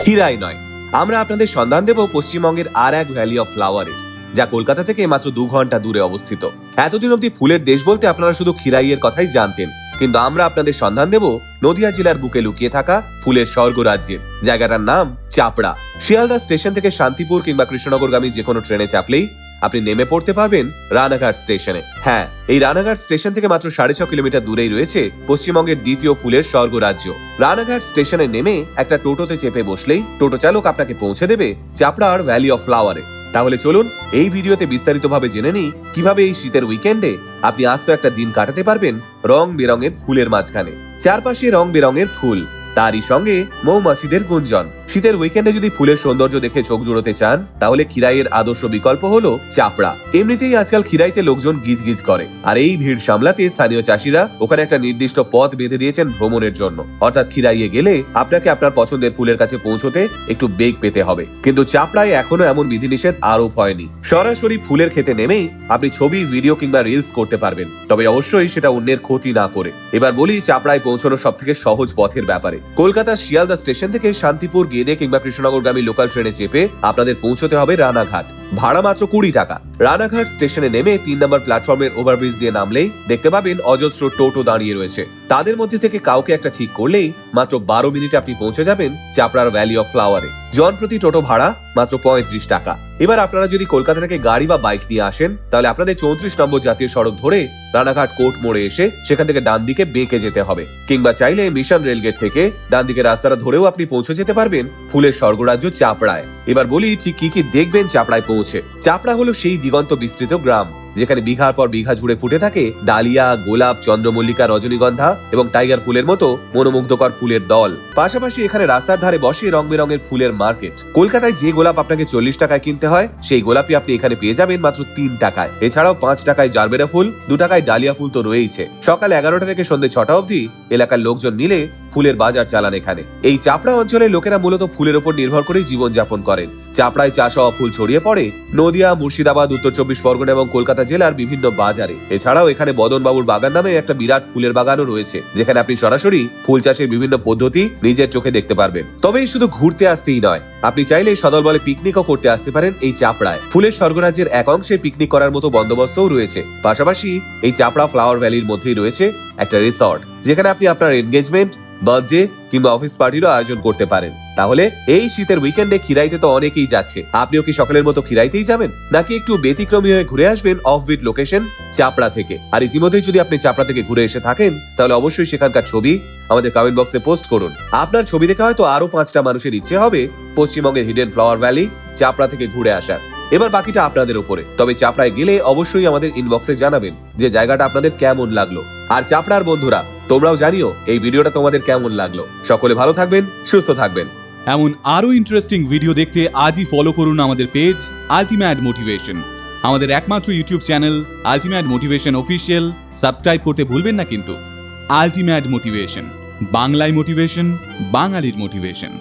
ক্ষীরাই নয়। আমরা আপনাদের সন্ধান দেব পশ্চিমবঙ্গের আর এক ভ্যালি অফ ফ্লাওয়ারের, যা কলকাতা থেকে মাত্র দু ঘণ্টা দূরে অবস্থিত। এতদিন অব্দি ফুলের দেশ বলতে আপনারা শুধু খিরাইয়ের কথাই জানতেন, কিন্তু আমরা আপনাদের সন্ধান দেব নদিয়া জেলার বুকে লুকিয়ে থাকা ফুলের স্বর্গ রাজ্যের জায়গাটার নাম চাপড়া। শিয়ালদা স্টেশন থেকে শান্তিপুর কিংবা কৃষ্ণনগরগামী যে কোনো ট্রেনে চাপলেই আপনি নেমে পড়তে পারবেন রানাঘাট স্টেশনে। হ্যাঁ এই রানাঘাট স্টেশন থেকে মাত্র সাড়ে ছ কিলোমিটার দূরেই রয়েছে পশ্চিমবঙ্গের দ্বিতীয় ফুলের স্বর্গ রাজ্য রানাঘাট স্টেশনে নেমে একটা টোটোতে চেপে বসলেই টোটো চালক আপনাকে পৌঁছে দেবে চাপড়ার ভ্যালি অফ ফ্লাওয়ারে। তাহলে চলুন এই ভিডিওতে বিস্তারিতভাবে জেনে নিই কীভাবে এই শীতের উইকেন্ডে আপনি আস্ত একটা দিন কাটাতে পারবেন রং বেরঙের ফুলের মাঝখানে। চারপাশে রং বেরঙের ফুল, তারই সঙ্গে মৌমাছিদের গুঞ্জন। শীতের উইকেন্ডে যদি ফুলের সৌন্দর্য দেখে চোখ জুড়োতে চান, তাহলে খিরাইয়ের আদর্শ বিকল্প হলো চাপড়া। এমনিতেই আজকাল খিরাইতে লোকজন গিজগিজ করে। আর এই ভিড় সামলাতে স্থানীয় চাষিরা ওখানে একটা নির্দিষ্ট পথ বেঁধে দিয়েছেন ভ্রমণের জন্য। অর্থাৎ খিরাইয়ে গেলে আপনাকে আপনার পছন্দের ফুলের কাছে পৌঁছতে একটু বেগ পেতে হবে। কিন্তু চাপড়ায় এখনও এমন বিধিনিষেধ আরোপ হয়নি। সরাসরি ফুলের খেতে নেমেই আপনি ছবি ভিডিও কিংবা রিলস করতে পারবেন। তবে অবশ্যই সেটা অন্যের ক্ষতি না করে। এবার বলি চাপড়ায় পৌঁছানো সব থেকে সহজ পথের ব্যাপারে। কলকাতার শিয়ালদা স্টেশন থেকে শান্তিপুর গেদে কিংবা কৃষ্ণনগরগামী লোকাল ট্রেনে চেপে আপনাদের পৌঁছতে হবে রানাঘাট। ভাড়া মাত্র কুড়ি টাকা। রানাঘাট স্টেশনে নেমে তিন নম্বর প্ল্যাটফর্মের ওভারব্রিজ দিয়ে নামলেই দেখতে পাবেন অজস্র টোটো দাঁড়িয়ে রয়েছে। তাদের মধ্যে থেকে কাউকে একটা ঠিক করলেই মাত্র বারো মিনিটে আপনি পৌঁছে যাবেন চাপড়ার ভ্যালি অফ ফ্লাওয়ারে। জন প্রতি টোটো ভাড়া মাত্র পঁয়ত্রিশ টাকা। এবার আপনারা যদি কলকাতা থেকে গাড়ি বা বাইক নিয়ে আসেন, তাহলে আপনাদের চৌত্রিশ নম্বর জাতীয় সড়ক ধরে রানাঘাট কোর্ট মোড়ে এসে সেখান থেকে ডান দিকে বেঁকে যেতে হবে। কিংবা চাইলে মিশন রেলগেট থেকে ডান দিকে রাস্তাটা ধরেও আপনি পৌঁছে যেতে পারবেন ফুলের স্বর্গরাজ্য চাপড়ায় এবার বলি ঠিক কি কি দেখবেন চাপড়ায় পৌঁছে। চাপড়া হলো সেই দিগন্ত বিস্তৃত গ্রাম, যেখানে বিঘার পর বিঘা জুড়ে ফুটে থাকে ডালিয়া, গোলাপ, চন্দ্রমল্লিকা, রজনীগন্ধা এবং টাইগার ফুলের মতো মনোমুগ্ধকর ফুলের দল। পাশাপাশি এখানে রাস্তার ধারে বসে রং বেরঙের ফুলের মার্কেট। কলকাতায় যে গোলাপ আপনাকে চল্লিশ টাকায় কিনতে হয়, সেই গোলাপই আপনি এখানে পেয়ে যাবেন মাত্র তিন টাকায়। এছাড়াও পাঁচ টাকায় জারবেরা ফুল, দু টাকায় ডালিয়া ফুল তো রয়েইছে। সকাল এগারোটা থেকে সন্ধ্যে ছটা অবধি এলাকার লোকজন মিলে ফুলের বাজার চালান এখানে। এই চাপড়া অঞ্চলের লোকেরা মূলত ফুলের উপর নির্ভর করেই জীবনযাপন করেন। চাপড়ায় চাষ হওয়া ফুল ছড়িয়ে পড়ে নদিয়া, মুর্শিদাবাদ, উত্তর চব্বিশ পরগনা এবং কলকাতা জেলার বিভিন্ন বাজারে। এছাড়াও এখানে বদনবাবুর বাগান নামে একটা বিরাট ফুলের বাগানও রয়েছে, যেখানে আপনি সরাসরি ফুল চাষের বিভিন্ন পদ্ধতি নিজের চোখে দেখতে পারবেন। তবে শুধু ঘুরতে আসতেই নয়, আপনি চাইলে সদল বলে পিকনিকও করতে আসতে পারেন এই চাপড়ায়। ফুলের স্বর্গরাজ্যের এক অংশে পিকনিক করার মতো বন্দোবস্তও রয়েছে। পাশাপাশি এই চাপড়া ফ্লাওয়ার ভ্যালির মধ্যেই রয়েছে একটা রিসর্ট, যেখানে আপনি আপনার এনগেজমেন্ট বার্থডে কিংবা অফিস পার্টিরও আয়োজন করতে পারেন। তাহলে এই শীতের উইকেন্ডে খিরাইতে তো অনেকেই যাচ্ছে। আপনিও কি সকালের মতো খিরাইতেই যাবেন? নাকি একটু ব্যতিক্রমী হয়ে ঘুরে আসবেন অফ বিট লোকেশন চাপড়া থেকে? আর ইতিমধ্যেই যদি আপনি চাপড়া থেকে ঘুরে এসে থাকেন, তাহলে অবশ্যই সেখানকার ছবি আমাদের কমেন্ট বক্সে পোস্ট করুন। আপনার ছবি দেখে হয়তো আরও পাঁচটা মানুষের ইচ্ছে হবে পশ্চিমবঙ্গের হিডেন ফ্লাওয়ার ভ্যালি চাপড়া থেকে ঘুরে আসার। এবার বাকিটা আপনাদের উপরে। তবে চাপড়ায় গেলে অবশ্যই আমাদের ইনবক্সে জানাবেন যে জায়গাটা আপনাদের কেমন লাগল। আর চাপড়ার বন্ধুরা তোমরাও জানিও এই ভিডিওটা তোমাদের কেমন লাগল। সকলে ভালো থাকবেন, সুস্থ থাকবেন। এমন আরও ইন্টারেস্টিং ভিডিও দেখতে আজই ফলো করুন আমাদের পেজ আলটিমেট মোটিভেশন আমাদের একমাত্র YouTube channel ultimate motivation official subscribe করতে ভুলবেন না কিন্তু। আলটিমেট মোটিভেশন বাংলায় মোটিভেশন বাঙালির মোটিভেশন